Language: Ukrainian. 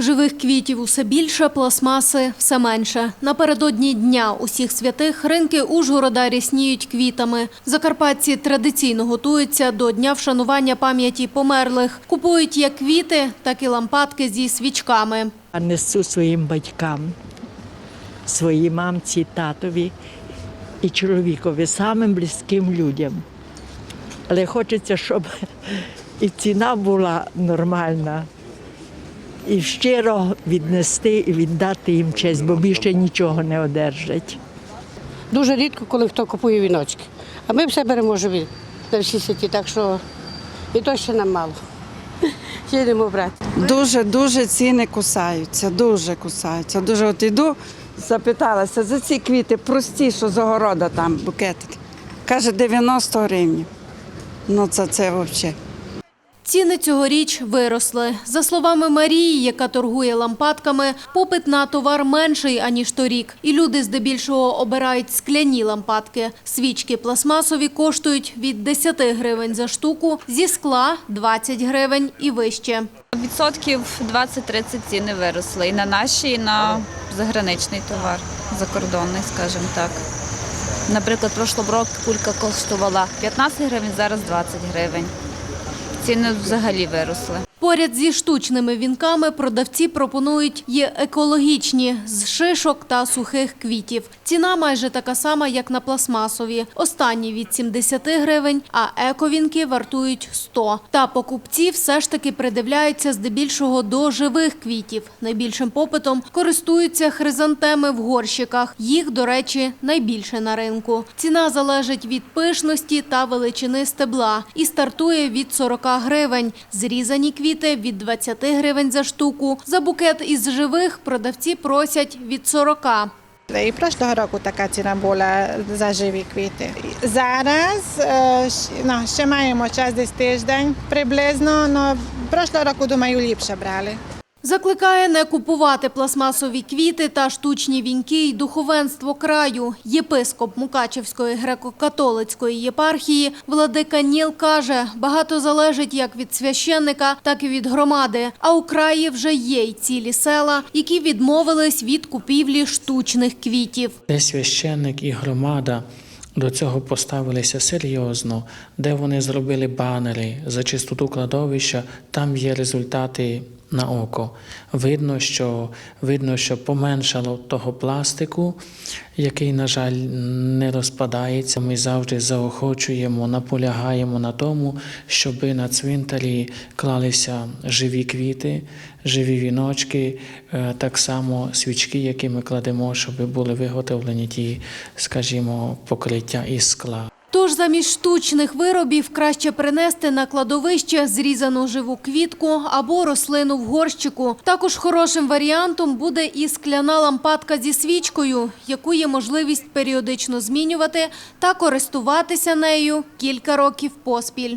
Живих квітів усе більше, пластмаси все менше. Напередодні дня усіх святих ринки Ужгорода рясніють квітами. Закарпатці традиційно готуються до дня вшанування пам'яті померлих. Купують як квіти, так і лампадки зі свічками. Несу своїм батькам, своїй мамці, татові і чоловікові, самим близьким людям. Але хочеться, щоб і ціна була нормальна, і щиро віднести і віддати їм честь, бо більше нічого не одержать. Дуже рідко, коли хто купує віночки. А ми все беремо живі на всі святі, так що і то ще нам мало. Ще йдемо брати. Дуже дуже ціни кусаються, дуже кусаються. Дуже от іду, запиталася за ці квіти прості, що з огорода там букетики. Каже, 90 гривень. Ну це це взагалі. Ціни цьогоріч виросли. За словами Марії, яка торгує лампадками, попит на товар менший, аніж торік. І люди здебільшого обирають скляні лампадки. Свічки пластмасові коштують від 10 гривень за штуку, зі скла – 20 гривень і вище. Відсотків 20-30 ціни виросли і на наші, і на заграничний товар, закордонний, скажімо так. Наприклад, прошлого року кулька коштувала 15 гривень, зараз 20 гривень. Ціни взагалі виросли. Поряд зі штучними вінками продавці пропонують є екологічні з шишок та сухих квітів. Ціна майже така сама, як на пластмасові. Останні від 70 гривень, а ековінки вартують 100. Та покупці все ж таки придивляються здебільшого до живих квітів. Найбільшим попитом користуються хризантеми в горщиках. Їх, до речі, найбільше на ринку. Ціна залежить від пишності та величини стебла і стартує від 40 гривень. Зрізані квіти від 20 гривень за штуку. За букет із живих продавці просять від 40. І прошлого року така ціна була за живі квіти. Зараз е, ну, ще маємо час десь тиждень приблизно, але прошлого року, думаю, ліпше брали. Закликає не купувати пластмасові квіти та штучні вінки й духовенство краю. Єпископ Мукачевської греко-католицької єпархії Владика Ніл каже, багато залежить як від священника, так і від громади. А у краї вже є й цілі села, які відмовились від купівлі штучних квітів. Де священник і громада до цього поставилися серйозно, де вони зробили банери за чистоту кладовища, там є результати на око. Видно, що, видно, що поменшало того пластику, який, на жаль, не розпадається. Ми завжди заохочуємо, наполягаємо на тому, щоб на цвинтарі клалися живі квіти, живі віночки, е, так само свічки, які ми кладемо, щоб були виготовлені ті, скажімо, покриття із скла. Тож замість штучних виробів краще принести на кладовище зрізану живу квітку або рослину в горщику. Також хорошим варіантом буде і скляна лампадка зі свічкою, яку є можливість періодично змінювати та користуватися нею кілька років поспіль.